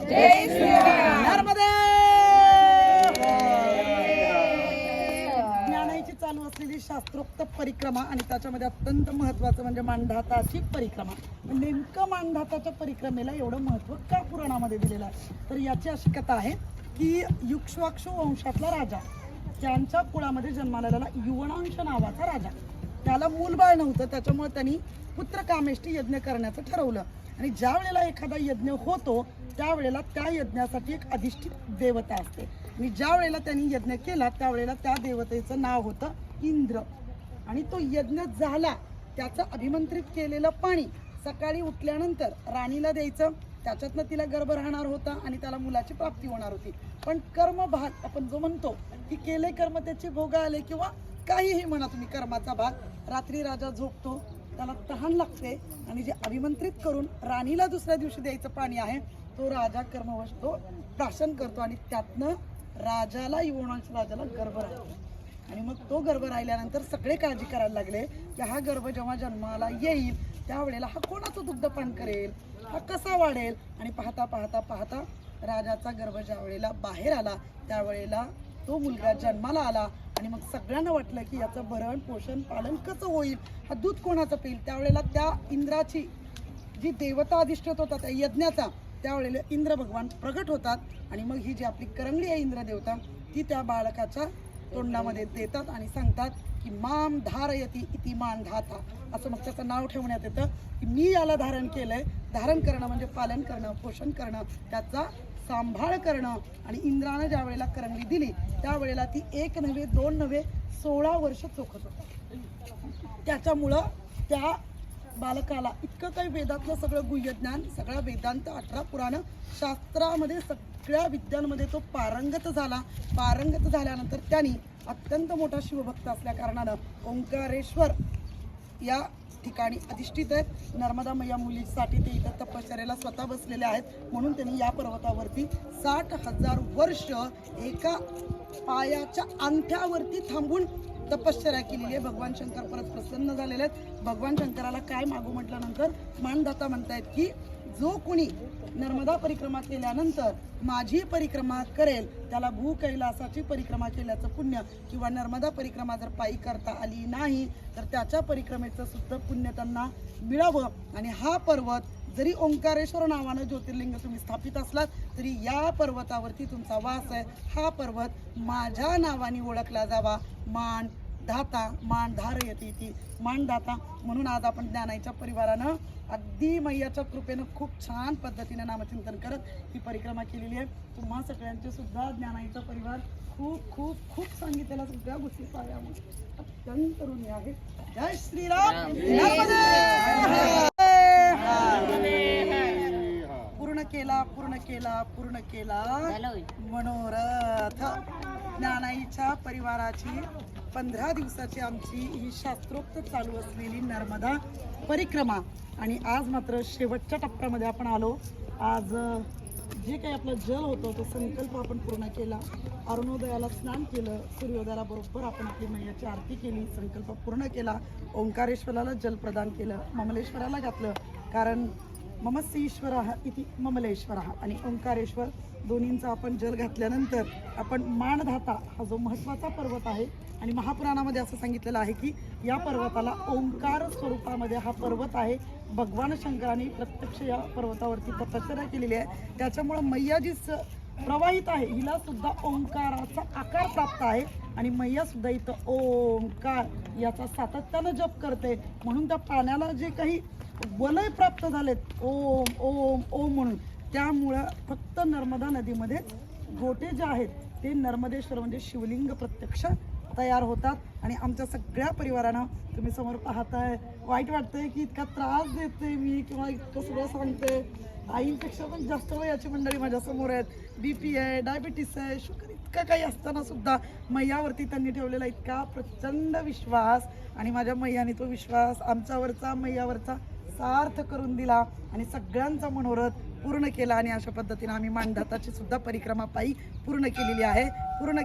नर्मदे! ज्ञानाची चालू असलेली शास्त्रोक्त परिक्रमा आणि त्याच्यामध्ये अत्यंत महत्वाचं म्हणजे मांधाताची परिक्रमा. म्हणजे नेमकं मांधाताच्या परिक्रमेला एवढं महत्त्व का पुराणामध्ये दिलेलं आहे? तर याची अशी कथा आहे की युक्ष्वाक्षु वंशातला राजा त्यांच्या कुळामध्ये जन्माला युवनांश नावाचा राजा. त्याला मूलबाळ नव्हतं त्याच्यामुळे त्यांनी पुत्र कामेष्टी यज्ञ करण्याचं ठरवलं. आणि ज्या वेळेला एखादा यज्ञ होतो त्यावेळेला त्या यज्ञासाठी एक अधिष्ठित देवता असते. आणि ज्या वेळेला त्यांनी यज्ञ केला त्यावेळेला त्या देवतेचं नाव होतं इंद्र. आणि तो यज्ञ झाला त्याचं अभिमंत्रित केलेलं पाणी सकाळी उठल्यानंतर राणीला द्यायचं. त्याच्यातनं तिला गर्भ राहणार होता आणि त्याला मुलाची प्राप्ती होणार होती. पण कर्मभाग आपण जो म्हणतो की केले कर्म त्याचे भोग आले किंवा काहीही म्हणा तुम्ही कर्माचा भाग रात्री राजा झोपतो त्याला तहान लागते आणि जे अभिमंत्रित करून राणीला दुसऱ्या दिवशी द्यायचं पाणी आहे तो राजा कर्मवश तो प्राशन करतो आणि त्यातनं राजाला युवनांश राजाला गर्भ राहतो. आणि मग तो गर्भ राहिल्यानंतर सगळे काळजी करायला लागले की हा गर्भ जेव्हा जन्माला येईल त्यावेळेला हा कोणाचं दुग्धपान करेल हा कसा वाढेल? आणि पाहता पाहता पाहता राजाचा गर्भ ज्या वेळेला बाहेर आला त्यावेळेला तो मुलगा जन्माला आला आणि मग सगळ्यांना वाटलं की याचं भरण पोषण पालन कसं होईल? हा दूध कोणाचं पिईल त्यावेळेला त्या इंद्राची जी देवता अधिष्ठित होता त्या यज्ञाचा त्यावेळेला इंद्र भगवान प्रगट होतात आणि मग ही जी आपली करंगळी आहे इंद्र देवता ती त्या बाळकाच्या तोंडामध्ये देतात आणि सांगतात की माम धारयती इति मान धाता. असं मग त्याचं नाव ठेवण्यात येतं की मी याला धारण केलंय. धारण करणं म्हणजे पालन करणं पोषण करणं त्याचा सांभाळ करणं आणि इंद्रानं ज्या वेळेला करंगली दिली त्यावेळेला ती एक नव्हे दोन नव्हे सोळा वर्ष चोखत होता. त्याच्यामुळं त्या बालकाला इतकं काही वेदातलं सगळं गुह्यज्ञान सगळा वेदांत अठरा पुराण शास्त्रामध्ये सगळ्या विद्यांमध्ये तो पारंगत झाला. पारंगत झाल्यानंतर त्यांनी अत्यंत मोठा शिवभक्त असल्या कारणानं ओंकारेश्वर या ठिकाणी अधिष्ठित आहेत. नर्मदा मैया मुलीसाठी ते इथं तपश्चर्याला स्वतः बसलेले आहेत. म्हणून त्यांनी या पर्वतावरती साठ हजार वर्ष एका पायाच्या अंगठ्यावरती थांबून तपश्चर्या केलेली आहे. भगवान शंकर परत प्रसन्न झालेले आहेत. भगवान शंकराला काय मागू म्हटल्यानंतर मानदाता म्हणतायत की जो कुणी नर्मदा परिक्रमा केल्यानंतर माझी परिक्रमा करेल त्याला भू कैलासाची परिक्रमा केल्याचं पुण्य किंवा नर्मदा परिक्रमा जर पायी करता आली नाही तर त्याच्या परिक्रमेचं सुद्धा पुण्य त्यांना मिळावं. आणि हा पर्वत जरी ओंकारेश्वर नावानं ज्योतिर्लिंग तुम्ही स्थापित असलात तरी या पर्वतावरती तुमचा वास आहे. हा पर्वत माझ्या नावाने ओळखला जावा. मान धाता मान धारयती ती मानदाता म्हणून आज आपण ज्ञानाच्या परिवारानं अगदी मैयाच्या कृपेनं खूप छान पद्धतीनं नामचिंतन करत ही परिक्रमा केलेली आहे. तुम्हा सगळ्यांचे सुद्धा ज्ञानाईचा परिवार खूप खूप खूप सांगितलेल्या सगळ्या गोष्टी पायामध्ये अत्यंत ऋणी आहे. जय श्रीराम! पूर्ण केला पूर्ण केला पूर्ण केला. मनोरथ. ज्ञानाईच्या परिवाराची पंधरा दिवसाची आमची ही शास्त्रोक्त चालू असलेली नर्मदा परिक्रमा. आणि आज मात्र शेवटच्या टप्प्यामध्ये आपण आलो. आज जे काही आपलं जल होतं तो संकल्प आपण पूर्ण केला. अरुणोदयाला स्नान केलं. सूर्योदयाला बरोबर आपण आपली मैयाची आरती केली. संकल्प पूर्ण केला. ओंकारेश्वराला जल प्रदान केलं. ममलेश्वराला घातलं. कारण ममस्य ईश्वर इति ममलेश्वर. आणि ओंकारेश्वर दोन्हींचा आपण जल घातल्यानंतर आपण माणधाता हा जो महत्त्वाचा पर्वत आहे आणि महापुराणामध्ये असं सांगितलेलं आहे की या पर्वताला ओंकार स्वरूपामध्ये हा पर्वत आहे. भगवान शंकराने प्रत्यक्ष या पर्वतावरती तपश्चर्या केलेली आहे. त्याच्यामुळं मैया जी स प्रवाहित आहे. हिला सुद्धा ओंकाराचा आकार प्राप्त आहे. आणि मैया सुद्धा इथं ओंकार याचा सातत्यानं जप करते. म्हणून त्या पाण्याला जे काही वलय प्राप्त झालेत. ओम ओम ओम म्हणून. त्यामुळं फक्त नर्मदा नदीमध्ये गोटे जे आहेत ते नर्मदेश्वर म्हणजे शिवलिंग प्रत्यक्ष तयार होतात. आणि आमच्या सगळ्या परिवारानं तुम्ही समोर पाहताय. वाईट वाटतंय की इतका त्रास देते मी किंवा इतकं सगळं सांगते आईपेक्षा पण जास्त वयाची मंडळी माझ्यासमोर आहेत. बी पी आहे डायबिटीस आहे शुगर इतकं काही असताना सुद्धा मैयावरती त्यांनी ठेवलेला इतका प्रचंड विश्वास. आणि माझ्या मैयाने तो विश्वास आमच्यावरचा मैयावरचा सार्थ करून दिला आणि सगळ्यांचा मनोरथ पूर्ण केला आणि अशा पद्धतीने आम्ही मानधाताची सुद्धा परिक्रमा पायी पूर्ण केलेली आहे. पूर्ण